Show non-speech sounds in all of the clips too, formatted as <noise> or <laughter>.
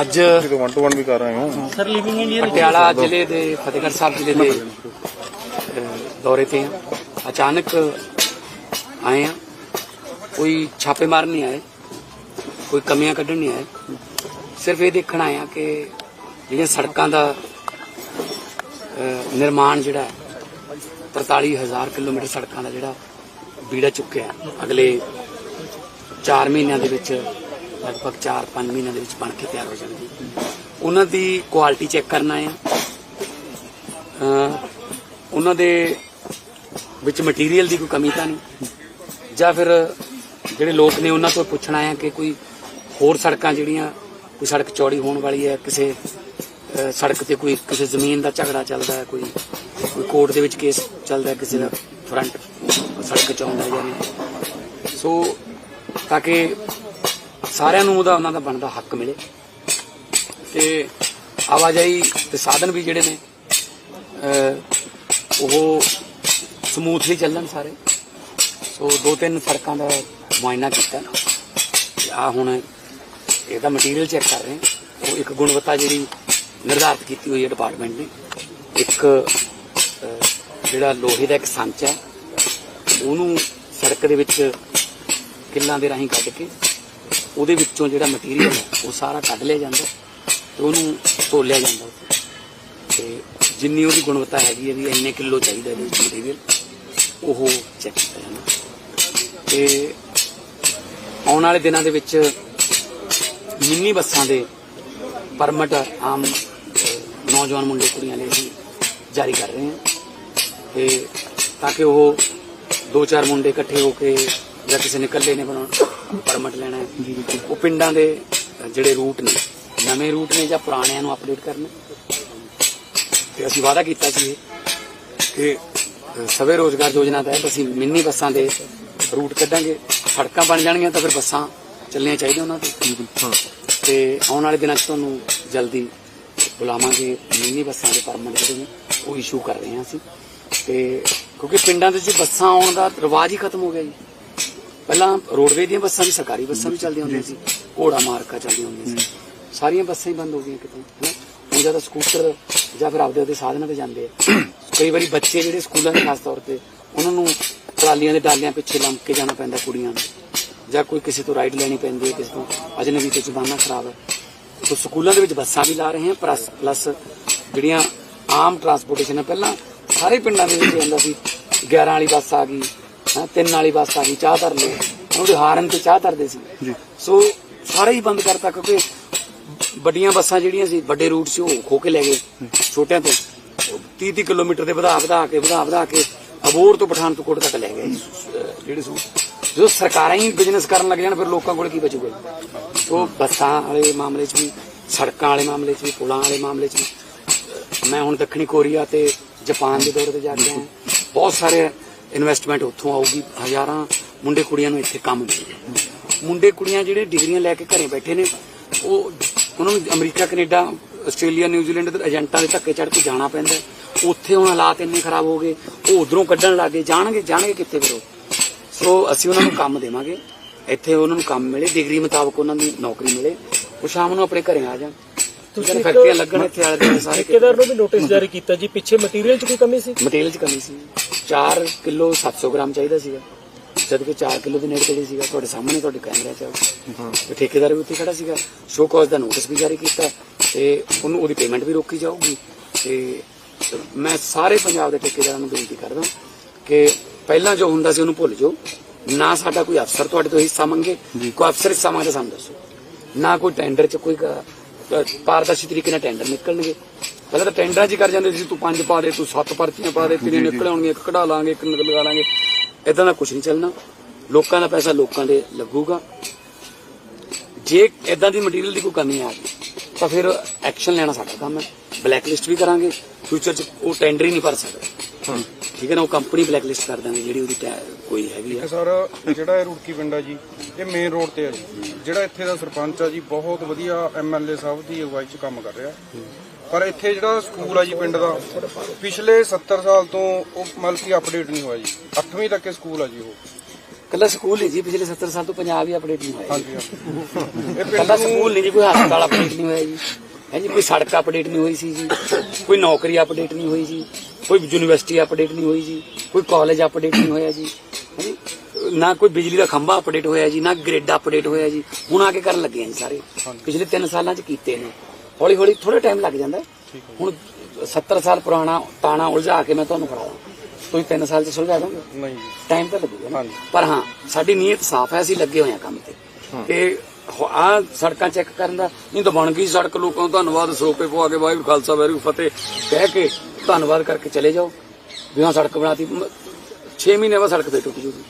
ਅੱਜ ਤੁਸੀਂ one two one ਵੀ ਕਰ ਰਹੇ ਹੋ। ਸਰ ਲਿਵਿੰਗ ਇੰਡੀਆ ਪਟਿਆਲਾ ਜ਼ਿਲ੍ਹੇ ਦੇ ਫਤਿਹਗੜ੍ਹ ਸਾਹਿਬ ਜ਼ਿਲ੍ਹੇ ਦੇ ਦੌਰੇ ਤੇ ਹਾਂ। ਅਚਾਨਕ ਆਏ ਹਾਂ। ਕੋਈ ਛਾਪੇ ਮਾਰਨ ਨਹੀਂ ਆਏ। ਕੋਈ ਕਮੀਆਂ ਕੱਢਣ ਨਹੀਂ ਆਏ। ਸਿਰਫ ਇਹ ਦੇਖਣ ਆਏ ਹਾਂ ਕਿ ਜਿਹੜੀਆਂ ਸੜਕਾਂ ਦਾ ਨਿਰਮਾਣ ਜਿਹੜਾ ਹੈ 43000 ਕਿਲੋਮੀਟਰ ਸੜਕਾਂ ਦਾ ਜਿਹੜਾ ਬੀੜਾ ਚੁੱਕਿਆ ਹੈ। ਅਗਲੇ 4 ਮਹੀਨਿਆਂ ਦੇ ਵਿੱਚ ਲਗਭਗ 4-5 ਮਹੀਨਿਆਂ ਦੇ ਵਿੱਚ ਬਣ ਕੇ ਤਿਆਰ ਹੋ ਜਾਣਗੇ ਉਹਨਾਂ ਦੀ ਕੁਆਲਿਟੀ ਚੈੱਕ ਕਰਨਾ ਹੈ। ਉਹਨਾਂ ਦੇ ਵਿੱਚ ਮਟੀਰੀਅਲ ਦੀ ਕੋਈ ਕਮੀ ਤਾਂ ਨਹੀਂ। ਜਾਂ ਫਿਰ ਜਿਹੜੇ ਲੋਕ ਨੇ ਉਹਨਾਂ ਤੋਂ ਪੁੱਛਣਾ ਹੈ ਕਿ ਕੋਈ ਹੋਰ ਸੜਕਾਂ ਜਿਹੜੀਆਂ, ਕੋਈ ਸੜਕ ਚੌੜੀ ਹੋਣ ਵਾਲੀ ਹੈ, ਕਿਸੇ ਸੜਕ ਤੇ ਕੋਈ, ਕਿਸੇ ਜ਼ਮੀਨ ਦਾ ਝਗੜਾ ਚੱਲਦਾ ਹੈ, ਕੋਈ ਕੋਈ ਕੋਰਟ ਦੇ ਵਿੱਚ ਕੇਸ ਚੱਲਦਾ ਹੈ, ਕਿਸੇ ਦਾ ਫਰੰਟ ਸੜਕ ਚ ਆਉਂਦਾ ਹੈ ਜਾਂ ਨਹੀਂ। ਸੋ ਤਾਂ ਕਿ ਸਾਰਿਆਂ ਨੂੰ ਉਹਦਾ ਉਹਨਾਂ ਦਾ ਬਣਦਾ ਹੱਕ ਮਿਲੇ। ਤੇ ਆਵਾਜਾਈ ਤੇ ਸਾਧਨ ਵੀ ਜਿਹੜੇ ਨੇ ਉਹ ਸਮੂਥਲੀ ਚੱਲਣ ਸਾਰੇ। ਸੋ ਦੋ ਤਿੰਨ ਸੜਕਾਂ ਦਾ ਮੁਆਇਨਾ ਕੀਤਾ। ਆ ਹੁਣ ਇਹਦਾ ਮਟੀਰੀਅਲ ਚੈੱਕ ਕਰ ਰਹੇ ਉਹ ਇੱਕ ਗੁਣਵੱਤਾ ਜਿਹੜੀ ਨਿਰਧਾਰਿਤ ਕੀਤੀ ਹੋਈ ਹੈ ਡਿਪਾਰਟਮੈਂਟ ਨੇ। ਇੱਕ ਜਿਹੜਾ ਲੋਹੇ ਦਾ ਇੱਕ ਸੰਚ ਹੈ, ਉਹਨੂੰ ਸੜਕ ਦੇ ਵਿੱਚ ਕਿੱਲਾਂ ਦੇ ਰਾਹੀਂ ਕੱਢ ਕੇ ਉਹਦੇ ਵਿੱਚੋਂ ਜਿਹੜਾ ਮਟੀਰੀਅਲ ਹੈ, ਉਹ ਸਾਰਾ ਕੱਢ ਲਿਆ ਜਾਂਦਾ ਤੇ ਉਹਨੂੰ ਤੋਲਿਆ ਜਾਂਦਾ ਉੱਥੇ। ਤੇ ਜਿੰਨੀ ਉਹਦੀ ਗੁਣਵੱਤਾ ਹੈਗੀ ਹੈ ਵੀ ਇੰਨੇ ਕਿਲੋ ਚਾਹੀਦਾ ਇਹਦੇ ਵਿੱਚ ਮਟੀਰੀਅਲ ਉਹ ਚੈੱਕ ਕੀਤਾ ਜਾਂਦਾ ਤੇ ਆਉਣ ਵਾਲੇ ਦਿਨਾਂ ਦੇ ਵਿੱਚ ਮਿੰਨੀ ਬੱਸਾਂ ਦੇ ਪਰਮਿਟ ਆਮ ਨੌਜਵਾਨ ਮੁੰਡੇ ਕੁੜੀਆਂ ਲਈ ਅਸੀਂ ਜਾਰੀ ਕਰ ਰਹੇ ਹਾਂ ਤੇ ਤਾਂ ਕਿ ਉਹ ਦੋ ਚਾਰ ਮੁੰਡੇ ਇਕੱਠੇ ਹੋ ਕੇ ਜਾਂ ਕਿਸੇ ਨੇ ਇਕੱਲੇ ਨੇ ਬਣਾਉਣ ਪਰਮਿਟ ਲੈਣਾ ਹੈ। ਉਹ ਪਿੰਡਾਂ ਦੇ ਜਿਹੜੇ ਰੂਟ ਨੇ ਨਵੇਂ ਰੂਟ ਨੇ ਜਾਂ ਪੁਰਾਣਿਆਂ ਨੂੰ ਅਪਡੇਟ ਕਰਨਾ। ਤੇ ਅਸੀਂ ਵਾਅਦਾ ਕੀਤਾ ਸੀ ਇਹ ਕਿ ਸਵੇ ਰੋਜ਼ਗਾਰ ਯੋਜਨਾ ਤਹਿਤ ਅਸੀਂ ਮਿੰਨੀ ਬੱਸਾਂ ਦੇ ਰੂਟ ਕੱਢਾਂਗੇ। ਸੜਕਾਂ ਬਣ ਜਾਣਗੀਆਂ ਤਾਂ ਫਿਰ ਬੱਸਾਂ ਚੱਲਣੀਆਂ ਚਾਹੀਦੀਆਂ ਉਹਨਾਂ ਤੇ। ਤੇ ਆਉਣ ਵਾਲੇ ਦਿਨਾਂ 'ਚ ਤੁਹਾਨੂੰ ਜਲਦੀ ਬੁਲਾਵਾਂਗੇ ਮਿੰਨੀ ਬੱਸਾਂ ਦੇ ਪਰਮਿਟ ਜਿਹੜੇ ਨੇ ਉਹ ਇਸ਼ੂ ਕਰ ਰਹੇ ਹਾਂ ਅਸੀਂ। ਤੇ ਕਿਉਂਕਿ ਪਿੰਡਾਂ ਦੇ ਵਿੱਚ ਬੱਸਾਂ ਆਉਣ ਦਾ ਰਿਵਾਜ ਹੀ ਖਤਮ ਹੋ ਗਿਆ ਜੀ। ਪਹਿਲਾਂ ਰੋਡਵੇ ਦੀਆਂ ਬੱਸਾਂ ਵੀ ਸਰਕਾਰੀ ਬੱਸਾਂ ਵੀ ਚੱਲਦੀਆਂ ਹੁੰਦੀਆਂ ਸੀ। ਘੋੜਾ ਮਾਰਕਾ ਚੱਲਦੀਆਂ ਹੁੰਦੀਆਂ ਸੀ। ਸਾਰੀਆਂ ਬੱਸਾਂ ਹੀ ਬੰਦ ਹੋ ਗਈਆਂ ਕਿਤੇ ਹੈਂ। ਹੁਣ ਜ਼ਿਆਦਾ ਸਕੂਟਰ ਜਾਂ ਫਿਰ ਆਪਦੇ ਆਪਦੇ ਸਾਧਨਾਂ ਤੇ ਜਾਂਦੇ ਆ। ਕਈ ਵਾਰੀ ਬੱਚੇ ਜਿਹੜੇ ਸਕੂਲਾਂ ਦੇ ਖਾਸ ਤੌਰ ਤੇ ਉਹਨਾਂ ਨੂੰ ਟਰਾਲੀਆਂ ਦੇ ਡਾਲਿਆਂ ਪਿੱਛੇ ਲੰਮ ਕੇ ਜਾਣਾ ਪੈਂਦਾ ਕੁੜੀਆਂ ਨੂੰ। ਜਾਂ ਕੋਈ ਕਿਸੇ ਤੋਂ ਰਾਈਡ ਲੈਣੀ ਪੈਂਦੀ ਹੈ ਕਿਸੇ ਤੋਂ ਅਜਨਬੀ ਤੋਂ ਜ਼ਮਾਨਾ ਖਰਾਬ ਹੈ। ਸੋ ਸਕੂਲਾਂ ਦੇ ਵਿੱਚ ਬੱਸਾਂ ਵੀ ਲਾ ਰਹੇ ਹਾਂ ਪਲੱਸ ਪਲੱਸ ਜਿਹੜੀਆਂ ਆਮ ਟਰਾਂਸਪੋਰਟੇਸ਼ਨ ਹੈ ਪਹਿਲਾਂ ਸਾਰੇ ਪਿੰਡਾਂ ਦੇ ਵਿੱਚ ਹੁੰਦਾ ਸੀ। 11 ਵਾਲੀ ਬੱਸ ਆ ਗਈ ਤਿੰਨ ਵਾਲੀ ਬੱਸ ਆ ਗਈ ਚਾਹ ਧਰ ਲਓ ਉਹਦੇ ਹਾਰਨ ਤੇ ਚਾਹ ਧਰਦੇ ਸੀ। ਸੋ ਸਾਰੇ ਹੀ ਬੰਦ ਕਰਤਾ ਕਿਉਂਕਿ ਵੱਡੀਆਂ ਬੱਸਾਂ ਜਿਹੜੀਆਂ ਸੀ ਵੱਡੇ ਰੂਟ ਸੀ ਉਹ ਖੋ ਕੇ ਲੈ ਗਏ ਛੋਟਿਆਂ ਤੋਂ। 30 30 ਕਿਲੋਮੀਟਰ ਦੇ ਵਧਾ ਵਧਾ ਕੇ ਵਧਾ ਵਧਾ ਕੇ ਅਬੋਰ ਤੋਂ ਪਠਾਨਕੋਟ ਤੱਕ ਲੈ ਗਏ। ਜਿਹੜੇ ਸੂਟ ਜਦੋਂ ਸਰਕਾਰਾਂ ਹੀ ਬਿਜ਼ਨਸ ਕਰਨ ਲੱਗ ਜਾਣ ਫਿਰ ਲੋਕਾਂ ਕੋਲ ਕੀ ਬਚੂਗਾ? ਸੋ ਬੱਸਾਂ ਵਾਲੇ ਮਾਮਲੇ 'ਚ ਵੀ ਸੜਕਾਂ ਵਾਲੇ ਮਾਮਲੇ 'ਚ ਵੀ ਪੁਲਾਂ ਵਾਲੇ ਮਾਮਲੇ 'ਚ ਵੀ। ਮੈਂ ਹੁਣ ਦੱਖਣੀ ਕੋਰੀਆ ਤੇ ਜਾਪਾਨ ਦੇ ਦੌਰੇ ਤੇ ਜਾ ਕੇ ਆਇਆ। ਬਹੁਤ ਸਾਰੇ ਇਨਵੈਸਟਮੈਂਟ ਉੱਥੋਂ ਆਊਗੀ ਹਜ਼ਾਰਾਂ ਮੁੰਡੇ ਕੁੜੀਆਂ ਨੂੰ ਇੱਥੇ ਕੰਮ ਮਿਲੇਗਾ ਮੁੰਡੇ ਕੁੜੀਆਂ ਜਿਹੜੇ ਡਿਗਰੀਆਂ ਲੈ ਕੇ ਘਰੇ ਬੈਠੇ ਨੇ ਉਹ ਉਹਨਾਂ ਨੂੰ ਅਮਰੀਕਾ ਕੈਨੇਡਾ ਆਸਟ੍ਰੇਲੀਆ ਨਿਊਜ਼ੀਲੈਂਡ ਦੇ ਏਜੰਟਾਂ ਦੇ ਧੱਕੇ ਚੜ੍ਹ ਕੇ ਜਾਣਾ ਪੈਂਦਾ। ਉੱਥੇ ਹੁਣ ਹਾਲਾਤ ਇੰਨੇ ਖਰਾਬ ਹੋ ਗਏ ਉਹ ਉਧਰੋਂ ਕੱਢਣ ਲੱਗੇ ਜਾਣਗੇ ਜਾਣਗੇ ਕਿੱਥੇ ਫਿਰ ਉਹ। ਸੋ ਅਸੀਂ ਉਹਨਾਂ ਨੂੰ ਕੰਮ ਦੇਵਾਂਗੇ। ਇੱਥੇ ਉਹਨਾਂ ਨੂੰ ਕੰਮ ਮਿਲੇ ਡਿਗਰੀ ਮੁਤਾਬਕ ਉਹਨਾਂ ਦੀ ਨੌਕਰੀ ਮਿਲੇ। ਉਹ ਸ਼ਾਮ ਨੂੰ ਆਪਣੇ ਘਰੇ ਆ ਜਾਣ। ਤੁਸੀਂ ਫੈਕਟਰੀਆਂ ਲੱਗਣ ਇੱਥੇ ਆਲੇ ਸਾਰੇ ਠੇਕੇਦਾਰ ਨੂੰ ਵੀ ਨੋਟਿਸ ਜਾਰੀ ਕੀਤਾ ਜੀ ਪਿੱਛੇ ਮਟੀਰੀਅਲ 'ਚ ਕੋਈ ਕਮੀ ਸੀ? ਮਟੀਰੀਅਲ 'ਚ ਕਮੀ ਸੀ। 4 ਕਿਲੋ 700 ਗ੍ਰਾਮ ਚਾਹੀਦਾ ਸੀਗਾ। ਜਦ ਕਿ 4 ਕਿਲੋ ਦੇ ਨੇੜੇ ਤੇੜੇ ਸੀਗਾ ਤੁਹਾਡੇ ਸਾਹਮਣੇ ਤੁਹਾਡੇ ਕੈਮਰੇ 'ਚ ਆ। ਤੇ ਠੇਕੇਦਾਰ ਵੀ ਉੱਥੇ ਖੜਾ ਸੀਗਾ। ਸ਼ੋ ਕਾਜ਼ ਦਾ ਨੋਟਿਸ ਵੀ ਜਾਰੀ ਕੀਤਾ ਤੇ ਉਹਨੂੰ ਉਹਦੀ ਪੇਮੈਂਟ ਵੀ ਰੋਕੀ ਜਾਊਗੀ। ਤੇ ਮੈਂ ਸਾਰੇ ਪੰਜਾਬ ਦੇ ਠੇਕੇਦਾਰਾਂ ਨੂੰ ਬੇਨਤੀ ਕਰਦਾ ਕਿ ਪਹਿਲਾਂ ਜੋ ਹੁੰਦਾ ਸੀ ਉਹਨੂੰ ਭੁੱਲ ਜਾਓ। ਨਾ ਸਾਡਾ ਕੋਈ ਅਫਸਰ ਤੁਹਾਡੇ ਤੋਂ ਹਿੱਸਾ ਮੰਗੇ ਕੋਈ ਅਫਸਰ ਹਿੱਸਾ ਮੰਗੇ ਤਾਂ ਸਾਨੂੰ ਦੱਸੋ। ਨਾ ਕੋਈ ਟੈਂਡਰ 'ਚ ਕੋਈ ਪਾਰਦਰਸ਼ੀ ਤਰੀਕੇ ਨਾਲ ਟੈਂਡਰ ਨਿਕਲਣਗੇ। ਪਹਿਲਾਂ ਤਾਂ ਟੈਂਡਰਾਂ 'ਚ ਹੀ ਕਰ ਜਾਂਦੇ ਸੀ ਤੂੰ ਪੰਜ ਪਾ ਦੇ ਤੂੰ ਸੱਤ ਪਰਚੀਆਂ ਪਾ ਦੇ ਤੇਰੀਆਂ ਨਿਕਲ ਆਉਣਗੀਆਂ ਇੱਕ ਕਢਾ ਲਾਂਗੇ ਇੱਕ ਨਿਕਲ ਲਗਾ ਲਾਂਗੇ। ਇਦਾਂ ਦਾ ਕੁਝ ਨਹੀਂ ਚੱਲਣਾ। ਲੋਕਾਂ ਦਾ ਪੈਸਾ ਲੋਕਾਂ ਦੇ ਲੱਗੂਗਾ। ਜੇ ਇਦਾਂ ਦੀ ਮਟੀਰੀਅਲ ਦੀ ਕੋਈ ਕਮੀ ਆ ਗਈ ਤਾਂ ਫਿਰ ਐਕਸ਼ਨ ਲੈਣਾ ਸਾਡਾ ਕੰਮ ਹੈ। ਬਲੈਕ ਲਿਸਟ ਵੀ ਕਰਾਂਗੇ। ਫਿਊਚਰ 'ਚ ਉਹ ਟੈਂਡਰ ਹੀ ਨਹੀਂ ਭਰ ਸਕਦਾ। ਠੀਕ ਹੈ ਨਾ ਉਹ ਕੰਪਨੀ ਬਲੈਕ ਲਿਸਟ ਕਰ ਦਾਂਗੇ ਜਿਹੜੀ ਉਹਦੀ ਟੈ- ਕੋਈ ਹੈਗੀ ਆ। ਸਰ ਜਿਹੜਾ ਇਹ ਰੁੜਕੀ ਪਿੰਡ ਆ ਜੀ ਇਹ ਮੇਨ ਰੋਡ ਤੇ ਆ ਜੀ। ਜਿਹੜਾ ਇੱਥੇ ਦਾ ਸਰਪੰਚ ਆ ਜੀ ਬਹੁਤ ਵਧੀਆ ਐਮਐਲਏ ਸਾਹਿਬ ਦੀ ਅਗਵਾਈ 'ਚ ਕੰਮ ਕਰ ਰਿਹਾ। ਪਰ ਇੱਥੇ ਜਿਹੜਾ ਸਕੂਲ ਆ ਜੀ ਪਿੰਡ ਦਾ ਪਿਛਲੇ 70 ਸਾਲ ਤੋਂ ਉਹ ਮਤਲਬ ਕਿ ਅਪਡੇਟ ਨਹੀਂ ਹੋਇਆ ਜੀ। 8ਵੀਂ ਤੱਕ ਇਹ ਸਕੂਲ ਆ ਜੀ ਉਹ। ਕੱਲਾ ਸਕੂਲ ਨਹੀਂ ਜੀ ਪਿਛਲੇ 70 ਸਾਲ ਤੋਂ ਪੰਜਾਬ ਹੀ ਅਪਡੇਟ ਨਹੀਂ ਹੋਇਆ ਹਾਂਜੀ ਹਾਂਜੀ। ਇਹ ਕੱਲਾ ਪਿੰਡ ਨੂੰ ਸਕੂਲ ਨਹੀਂ ਜੀ ਕੋਈ ਹਸਪਤਾਲ ਅਪਡੇਟ ਨਹੀਂ ਹੋਇਆ ਜੀ। ਹੈ ਜੀ ਕੋਈ ਸੜਕ ਅਪਡੇਟ ਨਹੀਂ ਹੋਈ ਸੀ ਜੀ। ਕੋਈ ਨੌਕਰੀ ਅਪਡੇਟ ਨਹੀਂ ਹੋਈ ਜੀ। ਕੋਈ ਯੂਨੀਵਰਸਿਟੀ ਅਪਡੇਟ ਨਹੀਂ ਹੋਈ ਜੀ ਕੋਈ ਕਾਲਜ ਅਪਡੇਟ ਨਹੀਂ ਹੋਇਆ ਜੀ ਨਾ ਕੋਈ ਬਿਜਲੀ ਦਾ ਖੰਭਾ ਅਪਡੇਟ ਹੋਇਆ ਜੀ ਨਾ ਗ੍ਰਿਡ ਅਪਡੇਟ ਹੋਇਆ ਜੀ ਹੁਣ ਆ ਕੇ ਕਰਨ ਲੱਗੇ ਆ ਜੀ ਸਾਰੇ। ਪਿਛਲੇ 3 ਸਾਲਾਂ ਚ ਕੀਤੇ ਨੇ। ਹੌਲੀ ਹੌਲੀ ਥੋੜਾ ਟਾਈਮ ਲੱਗ ਜਾਂਦਾ। ਹੁਣ 70 ਸਾਲ ਪੁਰਾਣਾ ਤਾਣਾ ਉਲਝਾ ਕੇ ਮੈਂ ਤੁਹਾਨੂੰ ਫੜਾ ਦਾਂ। ਤੁਸੀਂ 3 ਸਾਲ ਚ ਸੁਲਝਾ ਦੋਗੇ? ਨਹੀਂ ਟਾਈਮ ਤਾਂ ਲੱਗੂਗਾ। ਪਰ ਹਾਂ ਸਾਡੀ ਨੀਅਤ ਸਾਫ਼ ਹੈ ਅਸੀਂ ਲੱਗੇ ਹੋਏ ਹਾਂ ਕੰਮ ਤੇ। ਤੇ ਆ ਸੜਕਾਂ ਚੈੱਕ ਕਰਨ ਦਾ ਨਹੀਂ ਤਾਂ ਬਣ ਗਈ ਸੜਕ ਲੋਕਾਂ ਨੂੰ ਧੰਨਵਾਦ ਸਰੋਪੇ ਪਵਾ ਕੇ ਵਾਹਿਗੁਰੂ ਖਾਲਸਾ ਵਾਹਿਗੁਰੂ ਫਤਿਹ ਕਹਿ ਕੇ ਧੰਨਵਾਦ ਕਰਕੇ ਚਲੇ ਜਾਓ। ਵੀ ਹਾਂ ਸੜਕ ਬਣਾਤੀ 6 ਮਹੀਨੇ ਬਾਅਦ ਸੜਕ ਫੇਰ ਟੁੱਟ ਜੂਗੀ।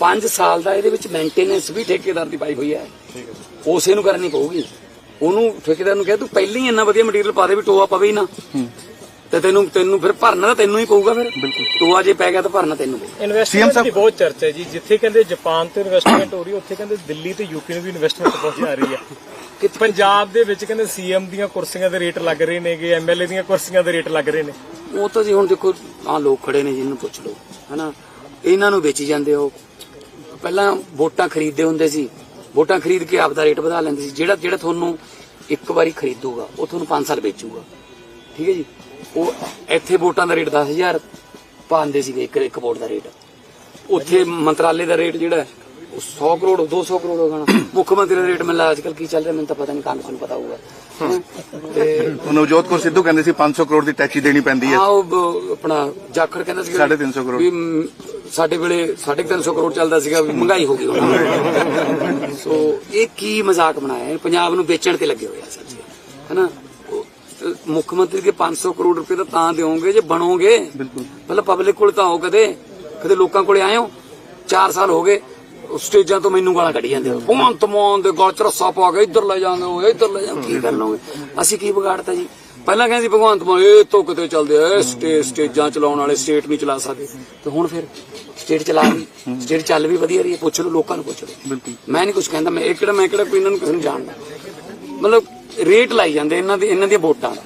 5 ਸਾਲ ਦਾ ਇਹਦੇ ਵਿੱਚ ਮੇਨਟੇਨੈਂਸ ਵੀ ਠੇਕੇਦਾਰ ਦੀ ਪਾਈ ਹੋਈ ਹੈ। ਠੀਕ ਹੈ ਜੀ। ਉਸੇ ਨੂੰ ਕਰਨੀ ਪਊਗੀ। ਉਹਨੂੰ ਠੇਕੇਦਾਰ ਨੂੰ ਕਹਿ ਤੂੰ ਪਹਿਲਾਂ ਹੀ ਇੰਨਾ ਵਧੀਆ ਮਟੀਰੀਅਲ ਪਾ ਦੇ ਵੀ ਟੋਆ ਪਵੇ ਹੀ ਨਾ। ਤੇ ਤੈਨੂੰ ਤੈਨੂੰ ਫਿਰ ਭਰਨਾ ਤਾਂ ਤੈਨੂੰ ਹੀ ਪਊਗਾ ਫਿਰ। ਟੋਆ ਜੇ ਪੈ ਗਿਆ ਤਾਂ ਭਰਨਾ ਤੈਨੂੰ ਪਊਗਾ ਇਨਵੈਸਟਮੈਂਟ ਦੀ ਬਹੁਤ ਚਰਚਾ ਹੈ ਜੀ। ਜਿੱਥੇ ਕਹਿੰਦੇ ਜਾਪਾਨ ਤੋਂ ਇਨਵੈਸਟਮੈਂਟ ਹੋ ਰਹੀ ਹੈ ਉੱਥੇ ਕਹਿੰਦੇ ਦਿੱਲੀ ਤੇ ਯੂਪੀ ਨੂੰ ਵੀ ਇਨਵੈਸਟਮੈਂਟ ਬਹੁਤ ਜਾ ਰਹੀ ਹੈ। ਪੰਜਾਬ ਦੇ ਵਿੱਚ ਕਹਿੰਦੇ ਸੀਐਮ ਦੀਆਂ ਕੁਰਸੀਆਂ ਦੇ ਰੇਟ ਲੱਗ ਰਹੇ ਨੇਗੇ ਐਮਐਲਏ ਦੀਆਂ ਕੁਰਸੀਆਂ ਦੇ ਰੇਟ ਲੱਗ ਰਹੇ ਨੇ। ਉਹ ਤਾਂ ਜੀ ਹੁਣ ਦੇਖੋ ਆ ਲੋਕ ਖੜੇ ਨੇ ਜਿਹਨੂੰ ਪੁੱਛ ਲਓ ਹਨਾ? ਇਹਨਾਂ ਨੂੰ ਵੇਚੀ ਜਾਂਦੇ ਹੋ। ਪਹਿਲਾਂ ਵੋਟਾਂ ਖਰੀਦਦੇ ਹੁੰਦੇ ਸੀ। ਵੋਟਾਂ ਖਰੀਦ ਕੇ ਆਪਦਾ ਰੇਟ ਵਧਾ ਲੈਂਦੇ ਸੀ। ਜਿਹੜਾ ਜਿਹੜਾ ਤੁਹਾਨੂੰ ਇੱਕ ਵਾਰੀ ਖਰੀਦੂਗਾ ਉਹ ਤੁਹਾਨੂੰ 5 ਸਾਲ ਵੇਚੂਗਾ। ਠੀਕ ਹੈ ਜੀ? ਉਹ ਇੱਥੇ ਵੋਟਾਂ ਦਾ ਰੇਟ 10000 ਪਾਉਂਦੇ ਸੀਗੇ ਇੱਕ ਇੱਕ ਵੋਟ ਦਾ ਰੇਟ। ਉੱਥੇ ਮੰਤਰਾਲੇ ਦਾ ਰੇਟ ਜਿਹੜਾ ਉਹ 100 ਕਰੋੜ 200 ਕਰੋੜ ਹੋ ਜਾਣਾ <coughs> ਮੁੱਖ ਮੰਤਰੀ ਦਾ ਰੇਟ ਮੈਨੂੰ ਅੱਜ ਕੱਲ ਕੀ ਚੱਲ ਰਿਹਾ ਮੈਨੂੰ ਤਾਂ ਪਤਾ ਨਹੀਂ ਕਾਂਗਰਸ ਨੂੰ ਪਤਾ ਹੋਊਗਾ। ਤੇ ਨਵਜੋਤ ਕੌਰ ਸਿੱਧੂ ਕਹਿੰਦੇ ਸੀ 500 ਕਰੋੜ ਦੀ ਟੈਕਸੀ ਦੇਣੀ ਪੈਂਦੀ ਹੈ। ਆ ਉਹ ਆਪਣਾ ਜਾਖੜ ਕਹਿੰਦਾ ਸੀ 350 ਕਰੋੜ। ਸਾਡੇ ਵੇਲੇ 350 ਕਰੋੜ ਚੱਲਦਾ ਸੀਗਾ ਵੀ ਮਹਿੰਗਾਈ ਹੋ ਗਈ ਸੋ <laughs> ਇਹ ਕੀ ਮਜ਼ਾਕ ਬਣਾਇਆ ਪੰਜਾਬ ਨੂੰ ਵੇਚਣ ਤੇ ਲੱਗੇ ਹੋਏ ਆ ਸੱਚੀ। ਹੈਨਾ? ਮੁੱਖ ਮੰਤਰੀ ਕੇ 500 ਕਰੋੜ ਰੁਪਏ ਤਾਂ ਤਾਂ ਦਿਓਗੇ ਜੇ ਬਣੋਗੇ। ਬਿਲਕੁਲ। ਪਹਿਲਾਂ ਪਬਲਿਕ ਕੋਲ ਤਾਂ ਆਓ ਕਦੇ। ਕਦੇ ਲੋਕਾਂ ਕੋਲੇ ਆਏ ਹੋ 4 ਸਾਲ ਹੋ ਗਏ ਸਟੇਜਾਂ ਤੋਂ ਮੈਨੂੰ ਗਾਲਾਂ ਕੱਢੀ ਜਾਂਦੇ। ਹੋ ਭਗਵੰਤ ਮਾਨ ਦੇ ਗਲ ਚ ਰੱਸਾ ਪਾ ਕੇ ਇੱਧਰ ਲੈ ਜਾਂਦੇ ਹੋ ਇੱਧਰ ਲੈ ਜਾਂਦੇ ਹੋ। ਕੀ ਕਰ ਲਓਗੇ ਅਸੀਂ ਕੀ ਵਿਗਾੜਤਾ ਜੀ? ਪਹਿਲਾਂ ਕਹਿੰਦੇ ਸੀ ਭਗਵੰਤ ਮਾਨ ਇਹ ਤੋਂ ਕਿਤੇ ਚੱਲਦੇ ਆ ਇਹ ਸਟੇ ਸਟੇਜਾਂ ਚਲਾਉਣ ਵਾਲੇ ਸਟੇਟ ਨਹੀਂ ਚਲਾ ਸਕਦੇ। ਤੇ ਹੁਣ ਫਿਰ ਸਟੇਟ ਚਲਾ ਵੀ। ਸਟੇਟ ਚੱਲ ਵੀ ਵਧੀਆ ਰਹੀ ਹੈ ਪੁੱਛ ਲਓ ਲੋਕਾਂ ਨੂੰ ਪੁੱਛ ਲਓ। ਬਿਲਕੁਲ। ਮੈਂ ਨਹੀਂ ਕੁਝ ਕਹਿੰਦਾ ਮੈਂ ਇਹ ਕਿਹੜਾ ਮੈਂ ਕਿਹੜਾ ਕੋਈ ਇਹਨਾਂ ਨੂੰ ਕਿਸੇ ਨੂੰ ਜਾਣਦਾ। ਮਤਲਬ ਰੇਟ ਲਾਈ ਜਾਂਦੇ ਇਹਨਾਂ ਦੇ, ਇਹਨਾਂ ਦੀਆਂ ਵੋਟਾਂ ਦਾ।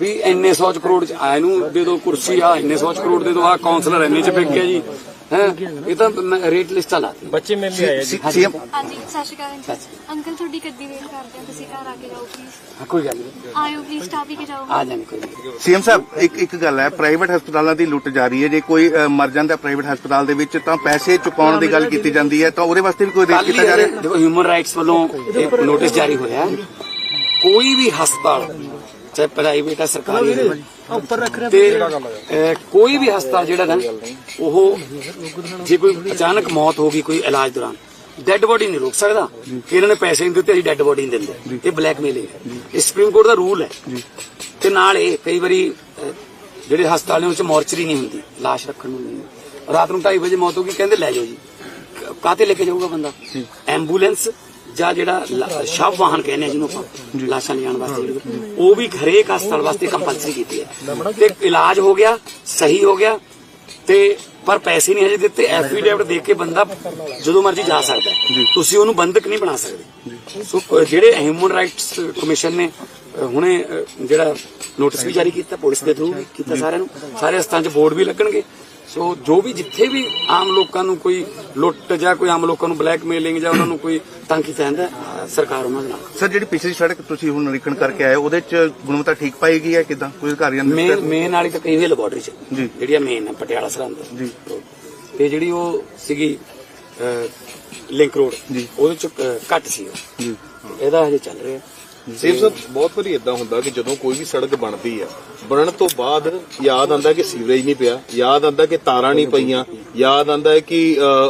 ਵੀ ਇੰਨੇ ਸੌ ਚ ਕਰੋੜ ਚ ਆ ਇਹਨੂੰ ਦੇ ਦਿਓ ਕੁਰਸੀ ਆ ਇੰਨੇ ਸੌ ਕਰੋੜ ਦੇ ਦਿਓ ਆ ਕਾਉਂਸਲਰ ਇੰਨੇ ਚ ਵਿਕ ਗਿਆ ਜੀ। ਇਹ ਤਾਂ ਮੈਂ ਰੇਟ ਲਿਸਟਾਂ ਲਾਤੀ ਬੱਚੇ ਮਿਲ ਨਹੀਂ ਆਏ ਜੀ। ਸੀਐਮ ਹਾਂਜੀ ਸਤਿ ਸ਼੍ਰੀ ਅਕਾਲ ਅੰਕਲ ਅੰਕਲ ਤੁਹਾਡੀ ਕੱਦੀ ਵੇਟ ਕਰਦੇ ਆ ਤੁਸੀਂ ਘਰ ਆ ਕੇ ਜਾਓ ਪਲੀਜ਼ ਹਾਂ, ਕੋਈ ਗੱਲ ਨਹੀਂ। ਆਇਓ ਪਲੀਜ਼ ਸਟਾਫ ਹੀ ਕੇ ਜਾਓ। ਆ ਜਾਣੇ ਕੋਈ ਨਹੀਂ। ਸੀਐਮ ਸਾਹਿਬ ਇੱਕ ਇੱਕ ਗੱਲ ਹੈ ਪ੍ਰਾਈਵੇਟ ਹਸਪਤਾਲਾਂ ਦੀ ਲੁੱਟ ਜਾਰੀ ਹੈ। ਜੇ ਕੋਈ ਮਰ ਜਾਂਦਾ ਪ੍ਰਾਈਵੇਟ ਹਸਪਤਾਲ ਦੇ ਵਿੱਚ ਤਾਂ ਪੈਸੇ ਚੁਕਾਉਣ ਦੀ ਗੱਲ ਕੀਤੀ ਜਾਂਦੀ ਹੈ। ਤਾਂ ਉਹਦੇ ਵਾਸਤੇ ਵੀ ਕੋਈ ਰੇਟ ਕੀਤਾ ਜਾ ਰਿਹਾ? ਦੇਖੋ ਹਿਊਮਨ ਰਾਈਟਸ ਵੱਲੋਂ ਇੱਕ ਨੋਟਿਸ ਜਾਰੀ ਹੋਇਆ। ਹੈ। ਕੋਈ ਵੀ ਹਸਪਤਾਲ ਚਾਹੇ ਪ੍ਰਾਈਵੇਟ ਹੈ ਸਰਕਾਰੀ ਹੈ ਤੇ ਅਹ, ਕੋਈ ਵੀ ਹਸਪਤਾਲ ਜਿਹੜਾ ਨਾ ਉਹ ਜੇ ਕੋਈ ਅਚਾਨਕ ਮੌਤ ਹੋ ਗਈ ਕੋਈ ਇਲਾਜ ਦੌਰਾਨ ਡੈੱਡ ਬੋਡੀ ਨਹੀਂ ਰੋਕ ਸਕਦਾ। ਕਿ ਇਹਨਾਂ ਨੇ ਪੈਸੇ ਨਹੀਂ ਦਿੱਤੇ ਅਸੀਂ ਡੈੱਡ ਬੋਡੀ ਨਹੀਂ ਦਿੰਦੇ। ਇਹ ਬਲੈਕਮੇਲਿੰਗ ਹੈ। ਇਹ ਸੁਪਰੀਮ ਕੋਰਟ ਦਾ ਰੂਲ ਹੈ। ਤੇ ਨਾਲ ਇਹ ਕਈ ਵਾਰੀ ਅਹ, ਜਿਹੜੇ ਹਸਪਤਾਲਾਂ ਵਿੱਚ ਮੋਰਚਰੀ ਨਹੀਂ ਹੁੰਦੀ ਲਾਸ਼ ਰੱਖਣ ਨੂੰ ਨਹੀਂ। ਰਾਤ ਨੂੰ 2:30 ਵਜੇ ਮੌਤ ਹੋ ਗਈ ਕਹਿੰਦੇ ਲੈ ਜਾਓ ਜੀ। ਕਾਤੇ ਲੈ ਕੇ ਜਾਊਗਾ ਬੰਦਾ? ਐਂਬੂਲੈਂਸ ਜਾਂ ਜਿਹੜਾ ਸ਼ਵ ਵਾਹਨ ਕਹਿੰਦੇ ਆ ਜਿਹਨੂੰ ਆਪਾਂ ਲਾਸ਼ਾਂ ਲਿਜਾਣ ਵਾਸਤੇ ਉਹ ਵੀ ਹਰੇਕ ਹਸਪਤਾਲ ਵਾਸਤੇ ਕੰਪਲਸਰੀ ਕੀਤੀ ਹੈ। ਤੇ ਇਲਾਜ ਹੋ ਗਿਆ ਸਹੀ ਹੋ ਗਿਆ ਤੇ ਪਰ ਪੈਸੇ ਨਹੀਂ ਹਜੇ ਦਿੱਤੇ ਐਫੀਡੇਵਿਟ ਦੇ ਕੇ ਬੰਦਾ ਜਦੋਂ ਮਰਜ਼ੀ ਜਾ ਸਕਦਾ। ਤੁਸੀਂ ਉਹਨੂੰ ਬੰਦਕ ਨਹੀਂ ਬਣਾ ਸਕਦੇ। ਸੋ ਜਿਹੜੇ ਹਿਊਮਨ ਰਾਈਟਸ ਕਮਿਸ਼ਨ ਨੇ ਹੁਣੇ ਜਿਹੜਾ ਨੋਟਿਸ ਵੀ ਜਾਰੀ ਕੀਤਾ ਪੁਲਿਸ ਦੇ ਥਰੂ ਕੀਤਾ ਸਾਰਿਆਂ ਨੂੰ ਸਾਰੇ ਹਸਤਾਂ 'ਚ ਬੋਰਡ ਵੀ ਲੱਗਣਗੇ। ਸੋ ਜੋ ਵੀ ਜਿੱਥੇ ਵੀ ਆਮ ਲੋਕਾਂ ਨੂੰ ਕੋਈ ਲੁੱਟ ਜਾਂ ਕੋਈ ਆਮ ਲੋਕਾਂ ਨੂੰ ਬਲੈਕਮੇਲਿੰਗ ਜਾਂ ਉਹਨਾਂ ਨੂੰ ਕੋਈ ਜਾਂਦਾ ਹੈ, ਸਰਕਾਰ ਉਹਨਾਂ ਦੇ ਨਾਲ ਸਰ ਜਿਹੜੀ ਪਿਛਲੀ ਸੜਕ ਤੁਸੀਂ ਹੁਣ ਨਿਰੀਖਣ ਕਰਕੇ ਆਏ ਉਹਦੇ ਚ ਗੁਣਵੱਤਾ ਠੀਕ ਪਾਈ ਗਈ ਹੈ ਕਿਦਾਂ ਕੋਈ ਅਧਿਕਾਰੀਆਂ ਨੇ ਮੇਨ ਮੇਨ ਵਾਲੀ ਤਾਂ ਕਈ ਲੈਬੋਰਟਰੀ ਚ। ਜਿਹੜੀ ਆ ਮੇਨ ਹੈ ਪਟਿਆਲਾ ਸਰਹੰਦ ਜੀ। ਤੇ ਜਿਹੜੀ ਉਹ ਸੀਗੀ ਲਿੰਕ ਰੋਡ ਜੀ। ਉਹਦੇ ਚ ਘੱਟ ਸੀ ਉਹ ਇਹਦਾ ਹਜੇ ਚੱਲ ਰਿਹਾ ਸੇਮ ਸਾਹਿਬ ਬਹੁਤ ਵਾਰੀ ਇਦਾਂ ਹੁੰਦਾ ਕਿ ਜਦੋਂ ਕੋਈ ਵੀ ਸੜਕ ਬਣਦੀ ਆ ਬਣਨ ਤੋਂ ਬਾਅਦ ਯਾਦ ਆਂਦਾ ਕਿ ਸੀਵਰੇਜ ਨਹੀਂ ਪਿਆ ਯਾਦ ਆਂਦਾ ਕਿ ਤਾਰਾਂ ਨਹੀਂ ਪਈਆਂ ਯਾਦ ਆਂਦਾ ਹੈ ਕਿ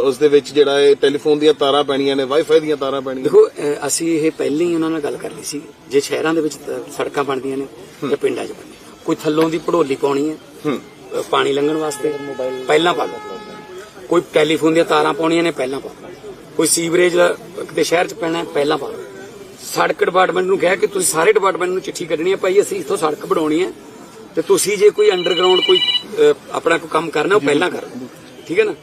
ਉਸ ਦੇ ਵਿੱਚ ਜਿਹੜਾ ਹੈ ਟੈਲੀਫੋਨ ਦੀਆਂ ਤਾਰਾਂ ਪੈਣੀਆਂ ਨੇ ਵਾਈਫਾਈ ਦੀਆਂ ਤਾਰਾਂ ਪੈਣੀਆਂ ਦੇਖੋ ਅਸੀਂ ਇਹ ਪਹਿਲਾਂ ਹੀ ਉਹਨਾਂ ਨਾਲ ਗੱਲ ਕਰ ਲਈ ਸੀ ਜੇ ਸ਼ਹਿਰਾਂ ਦੇ ਵਿੱਚ ਸੜਕਾਂ ਬਣਦੀਆਂ ਨੇ ਤੇ ਪਿੰਡਾਂ 'ਚ ਬਣਦੀਆਂ ਕੋਈ ਥੱਲੋਂ ਦੀ ਪੜੋਲੀ ਪਾਉਣੀ ਹੈ ਪਾਣੀ ਲੰਘਣ ਵਾਸਤੇ ਪਹਿਲਾਂ ਪਾ ਲਓ। ਕੋਈ ਟੈਲੀਫੋਨ ਦੀਆਂ ਤਾਰਾਂ ਪਾਉਣੀਆਂ ਨੇ ਪਹਿਲਾਂ ਪਾ ਲਓ। ਕੋਈ ਸੀਵਰੇਜ ਦਾ ਕਿਤੇ ਸ਼ਹਿਰ 'ਚ ਪੈਣਾ ਹੈ, ਪਹਿਲਾਂ ਪਾ ਲਓ। ਸੜਕ ਡਿਪਾਰਟਮੈਂਟ ਨੂੰ ਕਿਹਾ ਕਿ ਤੁਸੀਂ ਸਾਰੇ ਡਿਪਾਰਟਮੈਂਟ ਨੂੰ ਚਿੱਠੀ ਕੱਢਣੀ ਹੈ ਭਾਈ ਅਸੀਂ ਇੱਥੋਂ ਸੜਕ ਬਣਾਉਣੀ ਹੈ ਤੇ ਤੁਸੀਂ ਜੇ ਕੋਈ ਅੰਡਰਗਰਾਉਂਡ ਕੋਈ ਆਪਣਾ ਕੋਈ ਕੰਮ ਕਰਨਾ ਉਹ ਪਹਿਲਾਂ ਕਰੋ ਠੀਕ ਹੈ ਨਾ?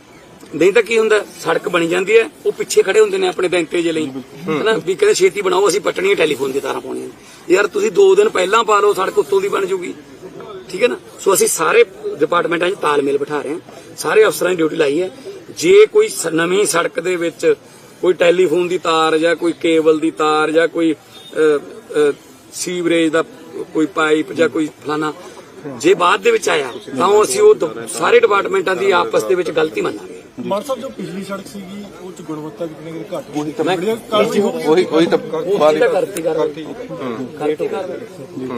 ਨਹੀਂ ਤਾਂ ਕੀ ਹੁੰਦਾ ਸੜਕ ਬਣੀ ਜਾਂਦੀ ਹੈ ਉਹ ਪਿੱਛੇ ਖੜੇ ਹੁੰਦੇ ਨੇ ਆਪਣੇ ਬੈਂਕੇ ਜੇ ਲਈ। ਹਨਾ? ਵੀ ਕਹਿੰਦੇ ਛੇਤੀ ਬਣਾਓ ਅਸੀਂ ਪੱਟਣੀਆਂ ਟੈਲੀਫੋਨ ਦੀ ਤਾਰਾਂ ਪਾਉਣੀਆਂ ਯਾਰ ਤੁਸੀਂ 2 ਦਿਨ ਪਹਿਲਾਂ ਪਾ ਲਓ ਸੜਕ ਉੱਤੋਂ ਦੀ ਬਣ ਜੂਗੀ। ਠੀਕ ਹੈ ਨਾ? ਸੋ ਅਸੀਂ ਸਾਰੇ ਡਿਪਾਰਟਮੈਂਟਾਂ 'ਚ ਤਾਲਮੇਲ ਬਿਠਾ ਰਹੇ ਹਾਂ। ਸਾਰੇ ਅਫਸਰਾਂ ਦੀ ਡਿਊਟੀ ਲਾਈ ਹੈ। ਜੇ ਕੋਈ ਨਵੀਂ ਸੜਕ ਦੇ ਵਿੱਚ ਕੋਈ ਟੈਲੀਫੋਨ ਦੀ ਤਾਰ ਜਾਂ ਕੋਈ ਕੇਬਲ ਦੀ ਤਾਰ ਜਾਂ ਕੋਈ ਸੀਵਰੇਜ ਦਾ ਕੋਈ ਪਾਈਪ ਜਾਂ ਕੋਈ ਫਲਾਣਾ ਜੇ ਬਾਅਦ ਦੇ ਵਿੱਚ ਆਇਆ, ਤਾਂ ਉਹ ਅਸੀਂ ਉਹ ਸਾਰੇ ਡਿਪਾਰਟਮੈਂਟਾਂ ਦੀ ਆਪਸ ਦੇ ਵਿੱਚ ਗਲਤੀ ਮੰਨਾਂਗੇ। ਮਾਨ ਸਾਹਿਬ, ਜੋ ਪਿਛਲੀ ਸੜਕ ਸੀਗੀ ਘੱਟ ਉਹੀ ਉਹੀ ਤਾਂ ਕਰਤੀ ਕਰਤੀ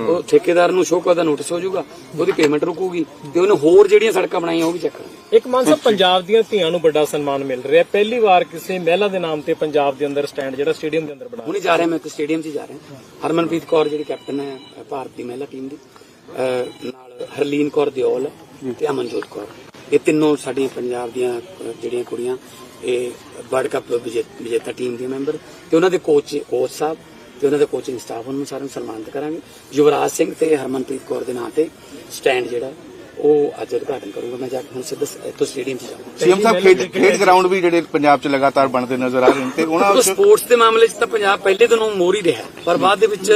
ਉਹ ਠੇਕੇਦਾਰ ਨੂੰ ਸ਼ੋਕਾ ਦਾ ਨੋਟਿਸ ਹੋ ਜਾਊਗਾ ਉਹਦੀ ਪੇਮੈਂਟ ਰੁਕੂਗੀ ਤੇ ਉਹਨੇ ਹੋਰ ਜਿਹੜੀਆਂ ਸੜਕਾਂ ਬਣਾਈਆਂ ਉਹ ਵੀ ਚੱਕ ਇੱਕ ਮਾਨ ਸਾਹਿਬ ਪੰਜਾਬ ਦੀਆਂ ਧੀਆਂ ਨੂੰ ਵੱਡਾ ਸਨਮਾਨ ਮਿਲ ਰਿਹਾ। ਪਹਿਲੀ ਵਾਰ ਕਿਸੇ ਮਹਿਲਾ ਦੇ ਨਾਮ ਤੇ ਪੰਜਾਬ ਦੇ ਅੰਦਰ ਸਟੈਂਡ ਜਿਹੜਾ ਸਟੇਡੀਅਮ ਦੇ ਅੰਦਰ ਬਣਾ ਹੁਣੇ ਜਾ ਰਿਹਾ ਮੈਂ ਇੱਕ ਸਟੇਡੀਅਮ 'ਚ ਜਾ ਰਿਹਾ। ਹਰਮਨਪ੍ਰੀਤ ਕੌਰ ਜਿਹੜੀ ਕੈਪਟਨ ਹੈ ਭਾਰਤ ਦੀ ਮਹਿਲਾ ਟੀਮ ਦੀ ਨਾਲ ਹਰਲੀਨ ਕੌਰ ਦਿਓਲ ਤੇ ਅਮਨਜੋਤ ਕੌਰ। ਇਹ ਤਿੰਨੋਂ ਸਾਡੀਆਂ ਪੰਜਾਬ ਦੀਆਂ ਜਿਹੜੀਆਂ ਕੁੜੀਆਂ ਇਹ ਵਰਲਡ ਕੱਪ ਵਿਜੇ- ਵਿਜੇਤਾ ਟੀਮ ਦੀਆਂ ਮੈਂਬਰ ਤੇ ਉਹਨਾਂ ਦੇ ਕੋਚ ਕੋਚ ਸਾਹਿਬ ਤੇ ਉਹਨਾਂ ਦਾ ਕੋਚਿੰਗ ਸਟਾਫ ਉਹਨਾਂ ਨੂੰ ਸਾਰਿਆਂ ਨੂੰ ਸਨਮਾਨਿਤ ਕਰਾਂਗੇ। ਯੁਵਰਾਜ ਸਿੰਘ ਤੇ ਹਰਮਨਪ੍ਰੀਤ ਕੌਰ ਦੇ ਨਾਂ ਤੇ ਸਟੈਂਡ ਜਿਹੜਾ ਉਹ ਅੱਜ ਉਦਘਾਟਨ ਕਰੂੰਗਾ। ਮੈਂ ਜਾ ਕੇ ਹੁਣ ਸਿੱਧਾ ਇੱਥੋਂ ਸਟੇਡੀਅਮ 'ਚ ਜਾਊਂਗਾ। ਸੀਐਮ ਸਾਹਿਬ ਖੇਡ ਖੇਡ ਗਰਾਊਂਡ ਵੀ ਜਿਹੜੇ ਪੰਜਾਬ 'ਚ ਲਗਾਤਾਰ ਬਣਦੇ ਨਜ਼ਰ ਆ ਰਹੇ ਨੇ ਤੇ ਉਹਨਾਂ ਉਹ ਵਿੱਚ ਸਪੋਰਟਸ ਦੇ ਮਾਮਲੇ 'ਚ ਤਾਂ ਪੰਜਾਬ ਪਹਿਲੇ ਦਿਨੋਂ ਮੋਰ ਹੀ ਰਿਹਾ ਪਰ ਬਾਅਦ ਦੇ ਵਿੱਚ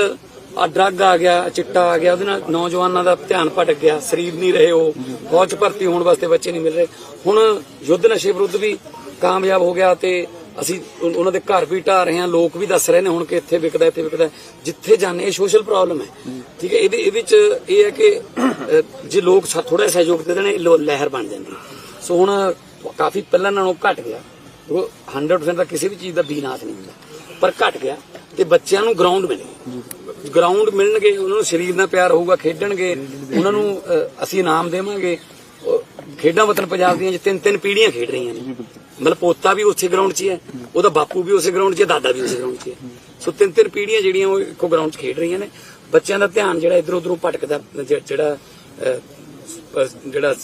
ਆ ਡਰੱਗ ਆ ਗਿਆ ਚਿੱਟਾ ਆ ਗਿਆ ਉਹਦੇ ਨਾਲ ਨੌਜਵਾਨਾਂ ਦਾ ਧਿਆਨ ਭਟਕ ਗਿਆ ਸਰੀਰ ਨਹੀਂ ਰਹੇ ਉਹ ਫੌਜ 'ਚ ਭਰਤੀ ਹੋਣ ਵਾਸਤੇ ਬੱਚੇ ਨਹੀਂ ਮਿਲ ਰਹੇ। ਹੁਣ ਯੁੱਧ ਨਸ਼ੇ ਵਿਰੁੱਧ ਵੀ ਕਾਮਯਾਬ ਹੋ ਗਿਆ ਤੇ ਅਸੀਂ ਉਹਨਾਂ ਦੇ ਘਰ ਵੀ ਢਾ ਰਹੇ ਹਾਂ ਲੋਕ ਵੀ ਦੱਸ ਰਹੇ ਨੇ ਹੁਣ ਕਿ ਇੱਥੇ ਵਿਕਦਾ ਇੱਥੇ ਵਿਕਦਾ ਜਿੱਥੇ ਜਾਂਦੇ ਇਹ ਸੋਸ਼ਲ ਪ੍ਰੋਬਲਮ ਹੈ। ਠੀਕ ਹੈ ਇਹਦੇ ਇਹਦੇ ਵਿੱਚ ਇਹ ਹੈ ਕਿ ਜੇ ਲੋਕ ਥੋੜਾ ਸਹਿਯੋਗ ਦੇ ਦੇਣ ਲਹਿਰ ਬਣ ਜਾਂਦੀ। ਸੋ ਹੁਣ ਕਾਫੀ ਪਹਿਲਾਂ ਨਾਲੋਂ ਘਟ ਗਿਆ। ਉਹ 100% ਦਾ ਕਿਸੇ ਵੀ ਚੀਜ਼ ਦਾ ਬੀਨਾਸ਼ ਨਹੀਂ ਹੁੰਦਾ। ਪਰ ਘਟ ਗਿਆ ਤੇ ਬੱਚਿਆਂ ਨੂੰ ਗਰਾਊਂਡ ਮਿਲੇ। ਗਰਾਊਂਡ ਮਿਲਣਗੇ ਉਹਨਾਂ ਨੂੰ ਸਰੀਰ ਨਾਲ ਪਿਆਰ ਹੋਊਗਾ ਖੇਡਣਗੇ ਉਹਨਾਂ ਨੂੰ ਅਸੀਂ ਇਨਾਮ ਦੇਵਾਂਗੇ। ਖੇਡਾਂ ਵਤਨ ਪੰਜਾਬ ਦੀਆਂ ਜਿ ਤਿੰਨ ਤਿੰਨ ਪੀੜ੍ਹੀਆਂ ਖੇਡ ਰਹੀਆਂ ਨੇ। ਮਤਲਬ ਪੋਤਾ ਵੀ ਉਸੇ ਗਰਾਊਂਡ 'ਚ ਹੀ ਹੈ ਉਹਦਾ ਬਾਪੂ ਵੀ ਉਸੇ ਗਰਾਊਂਡ 'ਚ ਹੈ ਦਾਦਾ ਵੀ ਉਸੇ ਗਰਾਊਂਡ 'ਚ ਹੀ। ਸੋ ਤਿੰਨ ਤਿੰਨ ਪੀੜ੍ਹੀਆਂ ਜਿਹੜੀਆਂ ਉਹ ਇੱਕੋ ਗਰਾਊਂਡ 'ਚ ਖੇਡ ਰਹੀਆਂ ਨੇ। ਬੱਚਿਆਂ ਦਾ ਧਿਆਨ ਜਿਹੜਾ ਇਧਰ ਉਧਰੋਂ ਭਟਕਦਾ ਜਿਹੜਾ ਜਿਹੜਾ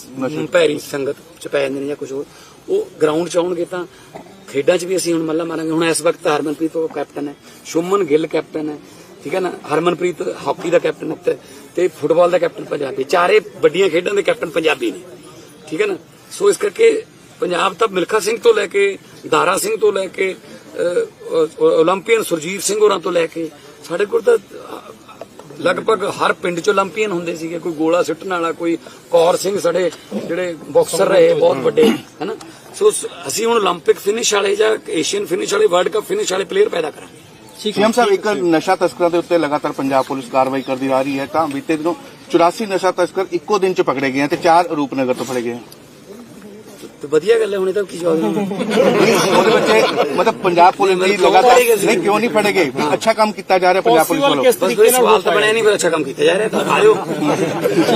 ਭੈਰੀ ਸੰਗਤ ਚ ਪੈ ਜਾਂਦੇ ਨੇ ਜਾਂ ਕੁਝ ਹੋਰ ਉਹ ਗਰਾਊਂਡ ਚ ਆਉਣਗੇ ਤਾਂ ਖੇਡਾਂ 'ਚ ਵੀ ਅਸੀਂ ਹੁਣ ਮੱਲਾ ਮਾਰਾਂਗੇ। ਹੁਣ ਇਸ ਵਕਤ ਹਰਮਨਪ੍ਰੀਤ ਉਹ ਕੈਪਟਨ ਹੈ ਸ਼ੁਮਨ ਗਿੱਲ ਕੈਪਟਨ ਹੈ ਠੀਕ ਹੈ ਨਾ? ਹਰਮਨਪ੍ਰੀਤ ਹਾਕੀ ਦਾ ਕੈਪਟਨ ਹੈ ਤੇ ਫੁੱਟਬਾਲ ਦਾ ਕੈਪਟਨ ਪੰਜਾਬੀ। ਚਾਰੇ ਵੱਡੀਆਂ ਖੇਡਾਂ ਦੇ ਕੈਪਟਨ ਪੰਜਾਬੀ ਨੇ ਠੀਕ ਹੈ ਨਾ? ਸੋ ਇਸ ਕਰਕੇ ਪੰਜਾਬ ਤਾਂ ਮਿਲਖਾ ਸਿੰਘ ਤੋਂ ਲੈ ਕੇ ਦਾਰਾ ਸਿੰਘ ਤੋਂ ਲੈ ਕੇ ਅ, ਅ, ਓਲੰਪੀਅਨ ਸੁਰਜੀਤ ਸਿੰਘ ਹੋਰਾਂ ਤੋਂ ਲੈ ਕੇ ਸਾਡੇ ਕੋਲ ਤਾਂ ਅ, ਲਗਭਗ ਹਰ ਪਿੰਡ ਚ ਓਲੰਪੀਅਨ ਹੁੰਦੇ ਸੀਗੇ ਕੋਈ ਗੋਲਾ ਸੁੱਟਣ ਵਾਲਾ ਕੋਈ ਕੌਰ ਸਿੰਘ ਸਾਡੇ ਜਿਹੜੇ ਬਾਕਸਰ ਰਹੇ ਬਹੁਤ ਵੱਡੇ ਹੈਨਾ ਸੋ ਸ- ਅਸੀਂ ਹੁਣ 올림픽 ਫਿਨਿਸ਼ ਵਾਲੇ ਜਾਂ ਏਸ਼ੀਅਨ ਫਿਨਿਸ਼ ਵਾਲੇ ਵਰਲਡ ਕੱਪ ਫਿਨਿਸ਼ ਵਾਲੇ ਪਲੇਅਰ ਪੈਦਾ ਕਰਾਂਗੇ ਸੀਐਮ ਸਾਹਿਬ ਇੱਕ ਨਸ਼ਾ ਤਸਕਰਾਂ ਦੇ ਉੱਤੇ ਲਗਾਤਾਰ ਪੰਜਾਬ ਪੁਲਿਸ ਕਾਰਵਾਈ ਕਰਦੀ ਆ ਰਹੀ ਹੈ ਤਾਂ ਬੀਤੇ ਦਿਨੋਂ 84 ਨਸ਼ਾ ਤਸਕਰ ਇੱਕੋ ਦਿਨ 'ਚ ਪਕੜੇ ਗਏ ਹਨ ਤੇ ਚਾਰ ਰੂਪਨਗਰ ਤੋਂ ਫੜੇ ਗਏ ਹਨ ਤੇ ਵਧੀਆ ਗੱਲ ਹੈ ਹੁਣੇ ਤਾਂ ਕੀ ਜਵਾਬ ਦੇਵਾਂ ਉਹਦੇ ਵਿੱਚ ਮਤਲਬ ਪੰਜਾਬ ਪੁਲਿਸ ਦੀ ਕਿਉਂ ਲਗਾਤਾਰ ਫੜੇ ਗਏ ਸੀ? ਨਹੀਂ ਕਿਉਂ ਨਹੀਂ ਫੜੇ ਗਏ ਅੱਛਾ ਕੰਮ ਕੀਤਾ ਜਾ ਰਿਹਾ ਪੰਜਾਬ ਪੁਲਿਸ Possible ਵੱਲੋਂ ਕਿਸ ਬਸ ਤਰੀਕੇ ਕੋਈ ਨਾਲ ਸਵਾਲ ਹੋ ਤਾਂ ਪਾਇਆ? ਬਣਿਆ ਨਹੀਂ ਪਰ ਅੱਛਾ ਕੰਮ ਕੀਤਾ ਜਾ ਰਿਹਾ ਤਾਂ ਆਇਓ